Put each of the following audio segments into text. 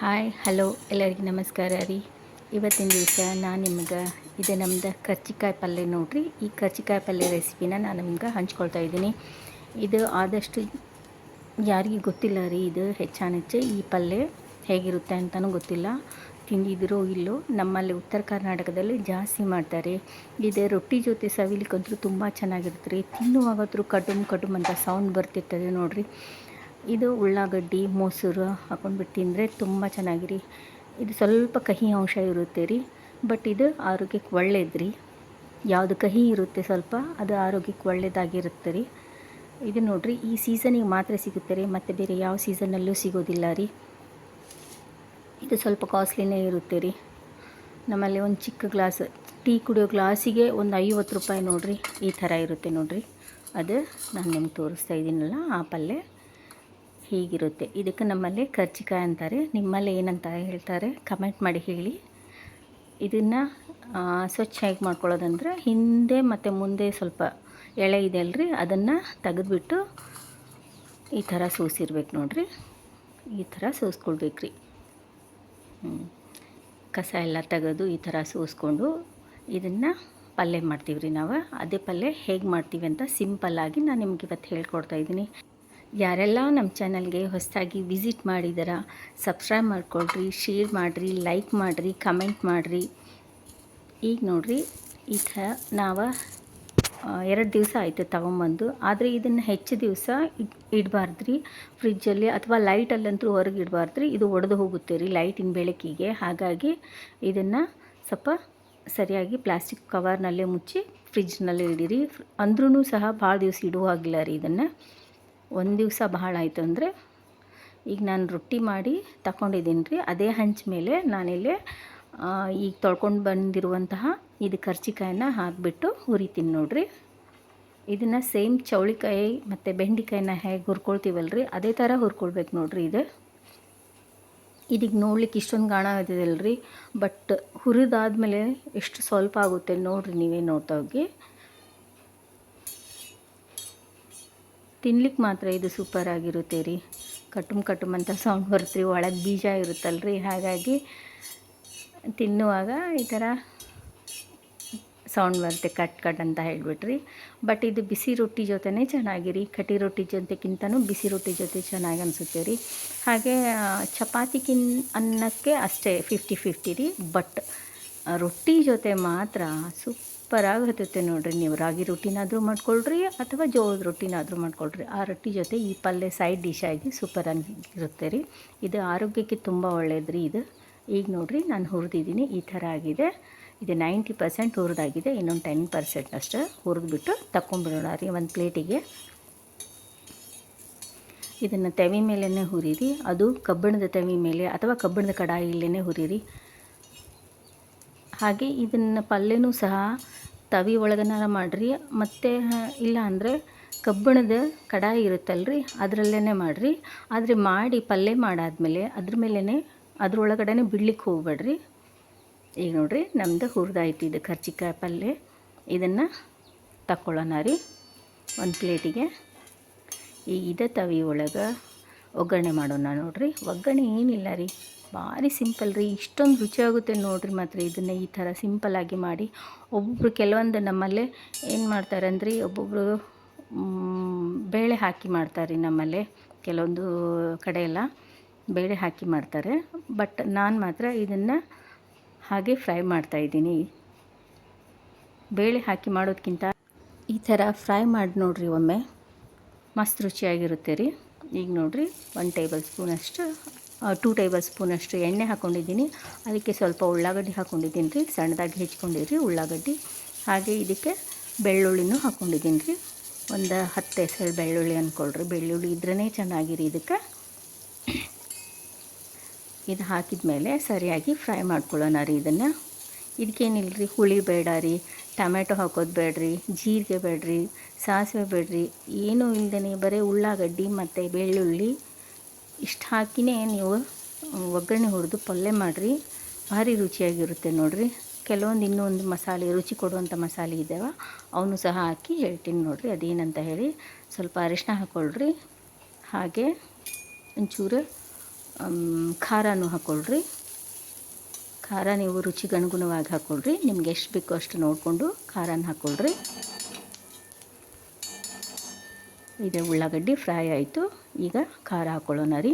Hi, hello, ಎಲ್ಲರಿಗೂ ನಮಸ್ಕಾರ ರೀ. ಇವತ್ತಿನ ದಿವಸ ನಾನು ನಿಮ್ಗೆ ಇದು ನಮ್ದು ಕರ್ಚಿಕಾಯಿ ಪಲ್ಯ ನೋಡಿರಿ. ಈ ಕರ್ಚಿಕಾಯಿ ಪಲ್ಯ ರೆಸಿಪಿನ ನಾನು ನಿಮ್ಗೆ ಹಂಚ್ಕೊಳ್ತಾ ಇದ್ದೀನಿ. ಇದು ಆದಷ್ಟು ಯಾರಿಗೂ ಗೊತ್ತಿಲ್ಲ ರೀ, ಇದು ಹೆಚ್ಚಾನೆಚ್ಚೆ ಈ ಪಲ್ಯ ಹೇಗಿರುತ್ತೆ ಅಂತಲೂ ಗೊತ್ತಿಲ್ಲ. ತಿಂದಿದ್ರೋ ಇಲ್ಲೋ, ನಮ್ಮಲ್ಲಿ ಉತ್ತರ ಕರ್ನಾಟಕದಲ್ಲಿ ಜಾಸ್ತಿ ಮಾಡ್ತಾರೆ. ಇದು ರೊಟ್ಟಿ ಜೊತೆ ಸವಿಲಿಕ್ಕಂತೂ ತುಂಬ ಚೆನ್ನಾಗಿರುತ್ತೆ ರೀ. ತಿನ್ನುವಾಗತ್ರೂ ಕಡುಮ್ ಕಡುಮ್ ಅಂತ ಸೌಂಡ್ ಬರ್ತಿರ್ತದೆ ನೋಡಿರಿ. ಇದು ಉಳ್ಳಾಗಡ್ಡಿ, ಮೊಸರು ಹಾಕೊಂಡ್ಬಿಟ್ಟು ತಿಂದರೆ ತುಂಬ ಚೆನ್ನಾಗಿರಿ. ಇದು ಸ್ವಲ್ಪ ಕಹಿ ಅಂಶ ಇರುತ್ತೆ ರೀ, ಬಟ್ ಇದು ಆರೋಗ್ಯಕ್ಕೆ ಒಳ್ಳೇದು ರೀ. ಯಾವುದು ಕಹಿ ಇರುತ್ತೆ ಸ್ವಲ್ಪ ಅದು ಆರೋಗ್ಯಕ್ಕೆ ಒಳ್ಳೇದಾಗಿರುತ್ತೆ ರೀ. ಇದು ನೋಡಿರಿ, ಈ ಸೀಸನಿಗೆ ಮಾತ್ರ ಸಿಗುತ್ತೆ ರೀ, ಮತ್ತು ಬೇರೆ ಯಾವ ಸೀಸನಲ್ಲೂ ಸಿಗೋದಿಲ್ಲ ರೀ. ಇದು ಸ್ವಲ್ಪ ಕಾಸ್ಟ್ಲಿನೇ ಇರುತ್ತೆ ರೀ. ನಮ್ಮಲ್ಲಿ ಒಂದು ಚಿಕ್ಕ ಗ್ಲಾಸ್, ಟೀ ಕುಡಿಯೋ ಗ್ಲಾಸಿಗೆ ಒಂದು ಐವತ್ತು ರೂಪಾಯಿ ನೋಡಿರಿ, ಈ ಥರ ಇರುತ್ತೆ ನೋಡಿರಿ. ಅದು ನಾನು ನಿಮ್ಗೆ ತೋರಿಸ್ತಾ ಇದ್ದೀನಲ್ಲ, ಆ ಪಲ್ಯ. ಹೀಗಿರುತ್ತೆ. ಇದಕ್ಕೆ ನಮ್ಮಲ್ಲಿ ಕರ್ಜಿಕಾಯಿ ಅಂತಾರೆ. ನಿಮ್ಮಲ್ಲಿ ಏನಂತ ಹೇಳ್ತಾರೆ ಕಮೆಂಟ್ ಮಾಡಿ ಹೇಳಿ. ಇದನ್ನು ಸ್ವಚ್ಛ ಹೇಗೆ ಮಾಡ್ಕೊಳ್ಳೋದಂದ್ರೆ ಹಿಂದೆ ಮತ್ತು ಮುಂದೆ ಸ್ವಲ್ಪ ಎಳೆ ಇದೆ ಅಲ್ರಿ, ಅದನ್ನು ತೆಗೆದುಬಿಟ್ಟು ಈ ಥರ ಸೂಸಿರ್ಬೇಕು ನೋಡಿರಿ. ಈ ಥರ ಸೂಸ್ಕೊಳ್ಬೇಕ್ರಿ. ರೀ ಕಸ ಎಲ್ಲ ತೆಗೆದು ಈ ಥರ ಸೂಸ್ಕೊಂಡು ಇದನ್ನು ಪಲ್ಯ ಮಾಡ್ತೀವಿ ರೀ ನಾವು. ಅದೇ ಪಲ್ಯ ಹೇಗೆ ಮಾಡ್ತೀವಿ ಅಂತ ಸಿಂಪಲ್ಲಾಗಿ ನಾನು ನಿಮ್ಗೆ ಇವತ್ತು ಹೇಳ್ಕೊಡ್ತಾ ಇದ್ದೀನಿ. ಯಾರೆಲ್ಲ ನಮ್ಮ ಚಾನಲ್ಗೆ ಹೊಸದಾಗಿ ವಿಸಿಟ್ ಮಾಡಿದಾರ, ಸಬ್ಸ್ಕ್ರೈಬ್ ಮಾಡ್ಕೊಳ್ರಿ, ಶೇರ್ ಮಾಡಿರಿ, ಲೈಕ್ ಮಾಡಿರಿ, ಕಮೆಂಟ್ ಮಾಡಿರಿ. ಈಗ ನೋಡಿರಿ ಈ ಥರ ನಾವು ಎರಡು ದಿವಸ ಆಯಿತು ತೊಗೊಂಬಂದು. ಆದರೆ ಇದನ್ನು ಹೆಚ್ಚು ದಿವಸ ಇಡಬಾರ್ದು ರೀ ಫ್ರಿಜ್ಜಲ್ಲಿ ಅಥವಾ ಲೈಟಲ್ಲಂತೂ ಹೊರಗೆ ಇಡಬಾರ್ದು ರೀ ಇದು ಒಡೆದು ಹೋಗುತ್ತೆ ರೀ ಲೈಟಿನ ಬೆಳಕಿಗೆ. ಹಾಗಾಗಿ ಇದನ್ನು ಸ್ವಲ್ಪ ಸರಿಯಾಗಿ ಪ್ಲಾಸ್ಟಿಕ್ ಕವರ್ನಲ್ಲೇ ಮುಚ್ಚಿ ಫ್ರಿಜ್ನಲ್ಲೇ ಇಡಿರಿ. ಅಂದ್ರೂ ಸಹ ಭಾಳ ದಿವಸ ಇಡುವಾಗಿಲ್ಲ ರೀ ಇದನ್ನು. ಒಂದು ದಿವಸ ಬಹಳ ಆಯಿತು ಅಂದರೆ ಈಗ ನಾನು ರೊಟ್ಟಿ ಮಾಡಿ ತಗೊಂಡಿದ್ದೀನಿ ರೀ. ಅದೇ ಹಂಚ ಮೇಲೆ ನಾನಿಲ್ಲಿ ಈಗ ತೊಳ್ಕೊಂಡು ಬಂದಿರುವಂತಹ ಇದು ಕರ್ಚಿಕಾಯನ್ನ ಹಾಕಿಬಿಟ್ಟು ಹುರಿತೀನಿ ನೋಡಿರಿ. ಇದನ್ನು ಸೇಮ್ ಚೌಳಿಕಾಯಿ ಮತ್ತು ಬೆಂಡಿಕಾಯನ್ನ ಹೇಗೆ ಹುರ್ಕೊಳ್ತೀವಲ್ಲ ರೀ ಅದೇ ಥರ ಹುರ್ಕೊಳ್ಬೇಕು ನೋಡಿರಿ ಇದು. ಇದೀಗ ನೋಡ್ಲಿಕ್ಕೆ ಇಷ್ಟೊಂದು ಗಾಣ ಆಗೋದಿದಲ್ಲ ರೀ ಬಟ್ ಹುರಿದಾದ್ಮೇಲೆ ಎಷ್ಟು ಸ್ವಲ್ಪ ಆಗುತ್ತೆ ನೋಡಿರಿ ನೀವೇ ನೋಡ್ತಾ ಹೋಗಿ. ತಿನ್ಲಿಕ್ಕೆ ಮಾತ್ರ ಇದು ಸೂಪರ್ ಆಗಿರುತ್ತೆ ರೀ. ಕಟುಮ್ ಕಟುಮ್ ಅಂತ ಸೌಂಡ್ ಬರುತ್ತೆ ರೀ. ಒಳಗೆ ಬೀಜ ಇರುತ್ತಲ್ರಿ. ಹಾಗಾಗಿ ತಿನ್ನುವಾಗ ಈ ಥರ ಸೌಂಡ್ ಬರುತ್ತೆ. ಕಟ್ ಕಟ್ ಅಂತ ಹೇಳಿಬಿಟ್ರಿ. ಬಟ್ ಇದು ಬಿಸಿ ರೊಟ್ಟಿ ಜೊತೆನೇ ಚೆನ್ನಾಗಿರಿ ಕಟಿ ರೊಟ್ಟಿ ಜೊತೆಗಿಂತನೂ ಬಿಸಿ ರೊಟ್ಟಿ ಜೊತೆ ಚೆನ್ನಾಗಿ ಅನಿಸುತ್ತೆ ರೀ. ಹಾಗೆ ಚಪಾತಿಗಿನ್ ಅನ್ನಕ್ಕೆ ಅಷ್ಟೇ ಫಿಫ್ಟಿ ಫಿಫ್ಟಿ ರೀ. ಬಟ್ ರೊಟ್ಟಿ ಜೊತೆ ಮಾತ್ರ ಸೂಪರಾಗಿ ಹತ್ತುತ್ತೆ ನೋಡಿರಿ. ನೀವು ರಾಗಿ ರೊಟ್ಟಿನಾದರೂ ಮಾಡ್ಕೊಳ್ರಿ ಅಥವಾ ಜೋಳದ ರೊಟ್ಟಿನಾದರೂ ಮಾಡ್ಕೊಳ್ರಿ. ಆ ರೊಟ್ಟಿ ಜೊತೆ ಈ ಪಲ್ಯ ಸೈಡ್ ಡಿಶ್ ಆಗಿ ಸೂಪರಾಗಿರುತ್ತೆ ರೀ. ಇದು ಆರೋಗ್ಯಕ್ಕೆ ತುಂಬ ಒಳ್ಳೆಯದು ರೀ ಇದು. ಈಗ ನೋಡಿರಿ ನಾನು ಹುರಿದಿದ್ದೀನಿ. ಈ ಥರ ಆಗಿದೆ. ಇದು ನೈಂಟಿ ಪರ್ಸೆಂಟ್ ಹುರಿದಾಗಿದೆ. ಇನ್ನೊಂದು ಟೆನ್ ಪರ್ಸೆಂಟ್ ಅಷ್ಟು ಹುರಿದ್ಬಿಟ್ಟು ತಗೊಂಡ್ಬಿಡೋಣ ರೀ ಒಂದು ಪ್ಲೇಟಿಗೆ ಇದನ್ನು ತೆವಿ ಮೇಲೇ ಹುರಿರಿ. ಅದು ಕಬ್ಬಿಣದ ತೆವಿ ಮೇಲೆ ಅಥವಾ ಕಬ್ಬಿಣದ ಕಡಾಯಿಯಲ್ಲೇ ಹುರಿರಿ. ಹಾಗೆ ಇದನ್ನು ಪಲ್ಯನೂ ಸಹ ತವಿ ಒಳಗನಾರ ಮಾಡಿರಿ. ಮತ್ತು ಇಲ್ಲ ಅಂದರೆ ಕಬ್ಬಿಣದ ಕಡಾಯಿ ಇರುತ್ತಲ್ರಿ ಅದರಲ್ಲೇ ಮಾಡಿರಿ. ಆದರೆ ಮಾಡಿ ಪಲ್ಯ ಮಾಡಾದಮೇಲೆ ಅದ್ರ ಮೇಲೇ ಅದ್ರೊಳಗಡೆ ಬಿಡ್ಲಿಕ್ಕೆ ಹೋಗ್ಬೇಡ್ರಿ. ಈಗ ನೋಡಿರಿ ನಮ್ಮದು ಹುರಿದಾಯ್ತು ಇದು ಕರ್ಜಿಕಾಯಿ ಪಲ್ಯ ಇದನ್ನು ತಕ್ಕೊಳ್ಳೋಣ ರೀ. ಒಂದು ಪ್ಲೇಟಿಗೆ. ಈ ಇದೇ ತವಿ ಒಳಗೆ ಒಗ್ಗರಣೆ ಮಾಡೋಣ ನೋಡಿರಿ. ಒಗ್ಗರಣೆ ಏನಿಲ್ಲ ರೀ. ಭಾರಿ ಸಿಂಪಲ್ ರೀ. ಇಷ್ಟೊಂದು ರುಚಿಯಾಗುತ್ತೆ ನೋಡಿರಿ ಮಾತ್ರ ಇದನ್ನು ಈ ಥರ ಸಿಂಪಲ್ಲಾಗಿ ಮಾಡಿ. ಒಬ್ಬೊಬ್ರು ಕೆಲವೊಂದು ನಮ್ಮಲ್ಲೇ ಏನು ಮಾಡ್ತಾರೆ ಅಂದ್ರೆ ಒಬ್ಬೊಬ್ಬರು ಬೇಳೆ ಹಾಕಿ ಮಾಡ್ತಾರೆ ನಮ್ಮಲ್ಲೇ ಕೆಲವೊಂದು ಕಡೆಯೆಲ್ಲ ಬೇಳೆ ಹಾಕಿ ಮಾಡ್ತಾರೆ. ಬಟ್ ನಾನು ಮಾತ್ರ ಇದನ್ನು ಹಾಗೆ ಫ್ರೈ ಮಾಡ್ತಾಯಿದ್ದೀನಿ ಬೇಳೆ ಹಾಕಿ ಮಾಡೋದಕ್ಕಿಂತ ಈ ಥರ ಫ್ರೈ ಮಾಡಿ ನೋಡಿರಿ ಒಮ್ಮೆ. ಮಸ್ತ್ ರುಚಿಯಾಗಿರುತ್ತೆ ರೀ. ಈಗ ನೋಡಿರಿ ಒನ್ ಟೇಬಲ್ ಸ್ಪೂನಷ್ಟು ಟೂ ಟೇಬಲ್ ಸ್ಪೂನಷ್ಟು ಎಣ್ಣೆ ಹಾಕ್ಕೊಂಡಿದ್ದೀನಿ ಅದಕ್ಕೆ ಸ್ವಲ್ಪ ಉಳ್ಳಾಗಡ್ಡಿ ಹಾಕ್ಕೊಂಡಿದ್ದೀನಿ ರೀ. ಸಣ್ಣದಾಗಿ ಹೆಚ್ಕೊಂಡಿರಿ ಉಳ್ಳಾಗಡ್ಡಿ. ಹಾಗೆ ಇದಕ್ಕೆ ಬೆಳ್ಳುಳ್ಳಿನೂ ಹಾಕ್ಕೊಂಡಿದ್ದೀನಿ ರೀ. ಒಂದು ಹತ್ತು ಹೆಸರು ಬೆಳ್ಳುಳ್ಳಿ ಅಂದ್ಕೊಳ್ರಿ ಬೆಳ್ಳುಳ್ಳಿ ಇದ್ರೇ ಚೆನ್ನಾಗಿರಿ ಇದಕ್ಕೆ. ಇದು ಹಾಕಿದ ಮೇಲೆ ಸರಿಯಾಗಿ ಫ್ರೈ ಮಾಡ್ಕೊಳ್ಳೋಣ ರೀ ಇದನ್ನು. ಇದಕ್ಕೇನಿಲ್ಲ ರೀ ಹುಳಿ ಬೇಡ ರೀ. ಟೊಮೆಟೊ ಹಾಕೋದು ಬೇಡ್ರಿ. ಜೀರಿಗೆ ಬೇಡ್ರಿ. ಸಾಸಿವೆ ಬೇಡ್ರಿ. ಏನೂ ಇಲ್ಲದೇ ಬರೀ ಉಳ್ಳಾಗಡ್ಡಿ ಮತ್ತು ಬೆಳ್ಳುಳ್ಳಿ. ಇಷ್ಟು ಹಾಕಿನೇ ನೀವು ಒಗ್ಗರಣೆ ಹುರಿದು ಪಲ್ಯ ಮಾಡಿರಿ. ಭಾರಿ ರುಚಿಯಾಗಿರುತ್ತೆ ನೋಡಿರಿ. ಕೆಲವೊಂದು ಇನ್ನೊಂದು ಮಸಾಲೆ, ರುಚಿ ಕೊಡುವಂಥ ಮಸಾಲೆ ಇದ್ದಾವ ಅವನು ಸಹ ಹಾಕಿ ಹೇಳ್ತೀನಿ ನೋಡಿರಿ ಅದೇನಂತ ಹೇಳಿ. ಸ್ವಲ್ಪ ಅರಿಶಿನ ಹಾಕ್ಕೊಳ್ರಿ ಹಾಗೆ ಒಂಚೂರು ಖಾರನೂ ಹಾಕ್ಕೊಳ್ರಿ ಖಾರ ನೀವು ರುಚಿಗೆ ಅನುಗುಣವಾಗಿ ಹಾಕ್ಕೊಳ್ರಿ ನಿಮ್ಗೆ ಎಷ್ಟು ಬೇಕೋ ಅಷ್ಟು ನೋಡಿಕೊಂಡು ಖಾರನ ಹಾಕ್ಕೊಳ್ರಿ ಇದೆ, ಉಳ್ಳಾಗಡ್ಡಿ ಫ್ರೈ ಆಯಿತು. ಈಗ ಖಾರ ಹಾಕ್ಕೊಳ್ಳೋಣ ರೀ.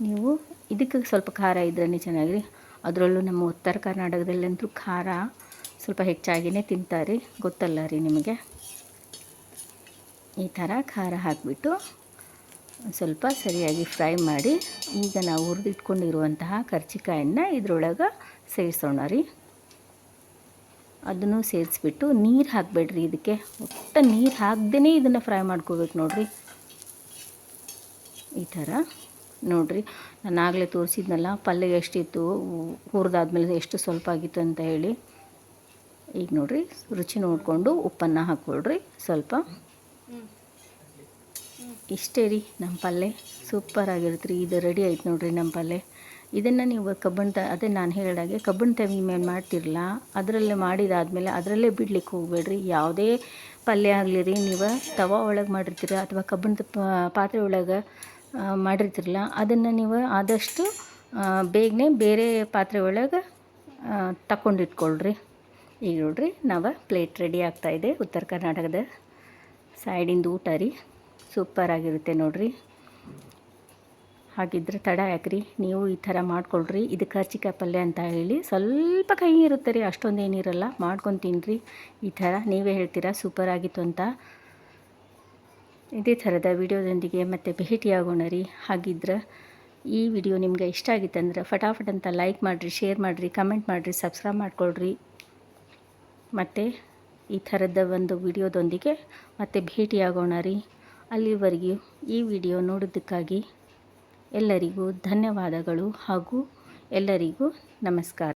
ನೀವು ಇದಕ್ಕೆ ಸ್ವಲ್ಪ ಖಾರ ಇದ್ರೇ ಚೆನ್ನಾಗಿರಿ. ಅದರಲ್ಲೂ ನಮ್ಮ ಉತ್ತರ ಕರ್ನಾಟಕದಲ್ಲಂತೂ ಖಾರ ಸ್ವಲ್ಪ ಹೆಚ್ಚಾಗಿಯೇ ತಿಂತಾರೆ. ಗೊತ್ತಲ್ಲ ರೀ ನಿಮಗೆ? ಈ ಥರ ಖಾರ ಹಾಕಿಬಿಟ್ಟು ಸ್ವಲ್ಪ ಸರಿಯಾಗಿ ಫ್ರೈ ಮಾಡಿ ಈಗ ನಾವು ಹುರಿದಿಟ್ಕೊಂಡಿರುವಂತಹ ಕರ್ಚಿಕಾಯನ್ನು ಇದರೊಳಗೆ ಸೇರಿಸೋಣ ರೀ. ಅದನ್ನು ಸೇರಿಸ್ಬಿಟ್ಟು ನೀರು ಹಾಕಬೇಡ್ರಿ ಇದಕ್ಕೆ. ಒಟ್ಟು ನೀರು ಹಾಕ್ದೇ ಇದನ್ನು ಫ್ರೈ ಮಾಡ್ಕೋಬೇಕು ನೋಡಿರಿ. ಈ ಥರ ನೋಡಿರಿ. ನಾನು ಆಗಲೇ ತೋರಿಸಿದ್ನಲ್ಲ, ಪಲ್ಯ ಎಷ್ಟಿತ್ತು, ಹುರಿದಾದ್ಮೇಲೆ ಎಷ್ಟು ಸ್ವಲ್ಪ ಆಗಿತ್ತು ಅಂತ ಹೇಳಿ. ಈಗ ನೋಡಿರಿ, ರುಚಿ ನೋಡಿಕೊಂಡು ಉಪ್ಪನ್ನು ಹಾಕ್ಕೊಳ್ರಿ ಸ್ವಲ್ಪ. ಇಷ್ಟೇ ರೀ ನಮ್ಮ ಪಲ್ಯ. ಸೂಪರ್ ಆಗಿರುತ್ತೆ ರೀ, ಇದು ರೆಡಿ ಆಯ್ತು ನೋಡಿರಿ ನಮ್ಮ ಪಲ್ಯ. ಇದನ್ನು ನೀವು ಕಬ್ಬನ್ ತ, ಅದೇ ನಾನು ಹೇಳಿದಾಗೆ ಕಬ್ಬನ್ ತವಿ ಮೇಲೆ ಮಾಡ್ತಿರಲ್ಲ ಅದರಲ್ಲೇ ಮಾಡಿದಾದಮೇಲೆ ಅದರಲ್ಲೇ ಬಿಡ್ಲಿಕ್ಕೆ ಹೋಗಬೇಡ್ರಿ. ಯಾವುದೇ ಪಲ್ಯ ಆಗಲಿ ರೀ, ನೀವು ತವಾ ಒಳಗೆ ಮಾಡಿರ್ತೀರ ಅಥವಾ ಕಬ್ಬಣದ ಪಾತ್ರೆ ಒಳಗೆ ಮಾಡಿರ್ತಿರಲ್ಲ, ಅದನ್ನು ನೀವು ಆದಷ್ಟು ಬೇಗನೆ ಬೇರೆ ಪಾತ್ರೆ ಒಳಗೆ ತಗೊಂಡಿಟ್ಕೊಳ್ರಿ ಈಗ ನೋಡ್ರಿ, ನಾವು ಪ್ಲೇಟ್ ರೆಡಿ ಆಗ್ತಾಯಿದೆ ಉತ್ತರ ಕರ್ನಾಟಕದ ಸೈಡಿಂದ ಊಟ ರೀ. ಸೂಪರ್ ಆಗಿರುತ್ತೆ ನೋಡಿರಿ. ಹಾಗಿದ್ರೆ ತಡ ಯಾಕ್ರಿ? ನೀವು ಈ ಥರ ಮಾಡ್ಕೊಳ್ರಿ. ಇದು ಕರ್ಚಿಕಾಯಿ ಪಲ್ಯ ಅಂತ ಹೇಳಿ. ಸ್ವಲ್ಪ ಕೈ ಇರುತ್ತೆ ರೀ ಅಷ್ಟೊಂದೇನಿರಲ್ಲ ಮಾಡ್ಕೊಂಡು ತಿನ್ನಿರಿ ಈ ಥರ ನೀವೇ ಹೇಳ್ತೀರಾ? ಸೂಪರ್ ಆಗಿತ್ತು ಅಂತ. ಇದೇ ಥರದ ವಿಡಿಯೋದೊಂದಿಗೆ ಮತ್ತೆ ಭೇಟಿಯಾಗೋಣ ರೀ. ಹಾಗಿದ್ರೆ ಈ ವಿಡಿಯೋ ನಿಮ್ಗೆ ಇಷ್ಟ ಆಗಿತ್ತಂದ್ರೆ ಫಟಾಫಟ್ ಅಂತ ಲೈಕ್ ಮಾಡಿರಿ, ಶೇರ್ ಮಾಡಿರಿ, ಕಮೆಂಟ್ ಮಾಡಿರಿ, ಸಬ್ಸ್ಕ್ರೈಬ್ ಮಾಡ್ಕೊಳ್ರಿ. ಮತ್ತು ಈ ಥರದ ಒಂದು ವಿಡಿಯೋದೊಂದಿಗೆ ಮತ್ತೆ ಭೇಟಿಯಾಗೋಣ ರೀ. ಅಲ್ಲಿವರೆಗೂ ಈ ವಿಡಿಯೋ ನೋಡೋದಕ್ಕಾಗಿ ಎಲ್ಲರಿಗೂ ಧನ್ಯವಾದಗಳು ಹಾಗೂ ಎಲ್ಲರಿಗೂ ನಮಸ್ಕಾರ.